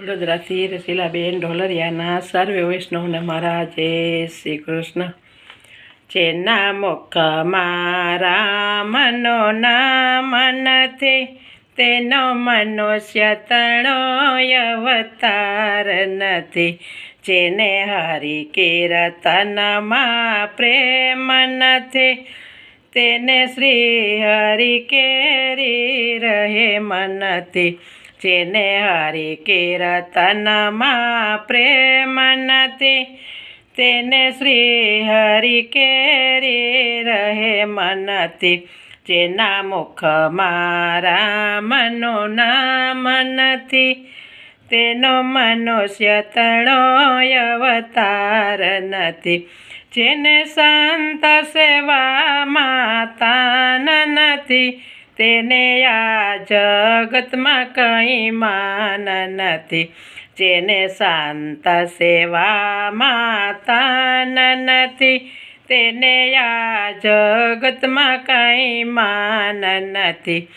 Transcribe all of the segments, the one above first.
વડોદરાથી રસીલાબેન ઢોલરિયાના સર્વે વૈષ્ણવને મારા જય શ્રી કૃષ્ણ. જેના મુખ મારા મનો નામ નથી, તેનો મનુષ્ય તણો અવતાર નથી. જેને હરિ કીર્તનમાં પ્રેમ નથી, તેને શ્રી હરિ કેરી રહે મનથી. જેને હરિ કીર્તનમાં પ્રેમ નથી, તેને શ્રી હરિ કેરી રહે મનથી જેના મુખ મારા મનો નામ નથી, તેનો મનુષ્ય તણો અવતાર નથી. જેને સંત સેવા માતા નથી તેને આ જગતમાં કંઈ માન નથી. જેને શાંત સેવા માતાન નથી, તેને આ જગતમાં કંઈ માન નથી.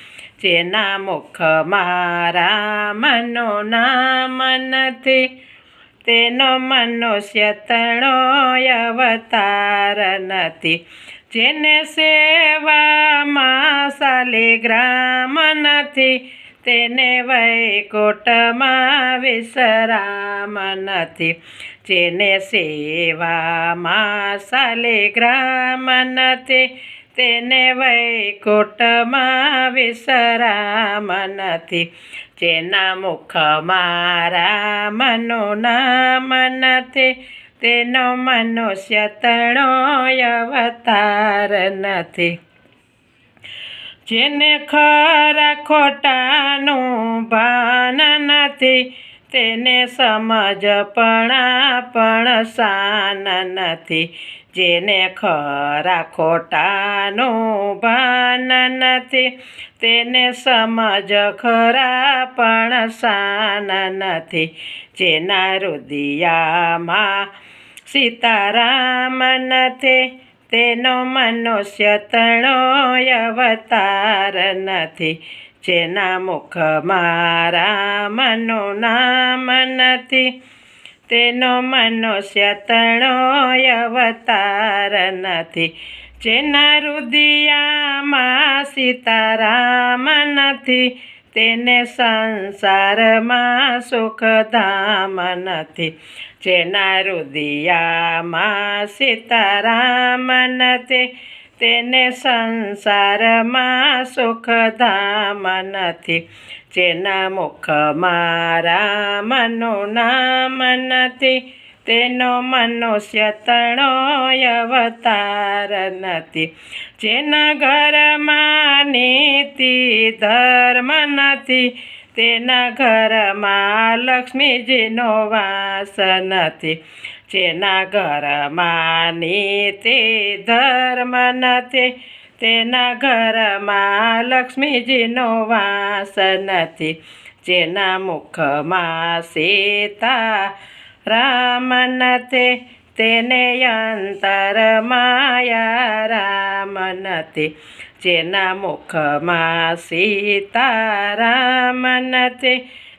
જેના મુખ મારા મનો નામ નથી, તેનો મનુષ્ય તણો અવતાર નથી. જેને સેવામાં શાલિગ્રામ નથી તેને વૈકુટમાં વિસરામ નથી જેને સેવામાં શાલિગ્રામ નથી તેને વૈકુટમાં વિસરામ નથી જેના મુખ મારા મનો નામ નથી તેનો મનુષ્ય તણો અવતાર નથી. જેને ખરા ખોટાનું ભાન નથી, તેને સમજ પણ શાન નથી. જેને ખરા ખોટાનું ભાન નથી, તેને સમજ ખરા પણ શાન નથી. જેના રુદિયામાં સીતારામ નથી તેનો મનુષ્ય તણો અવતાર નથી. જેના મુખ મારા મનો નામ નથી. તેનો મનુષ્ય તણો અવતાર નથી. જેના રુદિયામાં સીતારામ નથી. તેને સંસારમાં સુખધામ નથી જેના રુદિયામાં સીતારામ નથી તેને સંસારમાં સુખધામ નથી જેના મુખમાં રામનું નામ નથી તેનો મનુષ્ય તણો અવતાર નથી. જેના ઘરમાં નીતિ, ધર્મ નથી. તેના ઘરમાં લક્ષ્મીજીનો વાસ નથી. જેના ઘરમાં નીતિ, ધર્મ નથી. તેના ઘરમાં લક્ષ્મીજીનો વાસ નથી. જેના મુખમાં સીતા રામ નથી તેને અંતર માયા રામનતે જેના મુખમાં સીતા રામનતે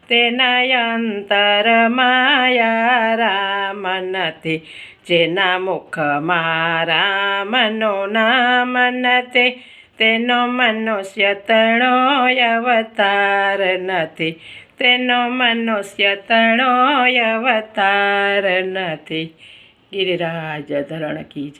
તેના અંતર માયા રામનતે જેના મુખમાં રામનો નામ નથી તેનો મનુષ્ય તણો અવતાર નથી. તેનો મનુષ્ય તણો અવતાર નથી. ગિરિરાજ ધરણ કી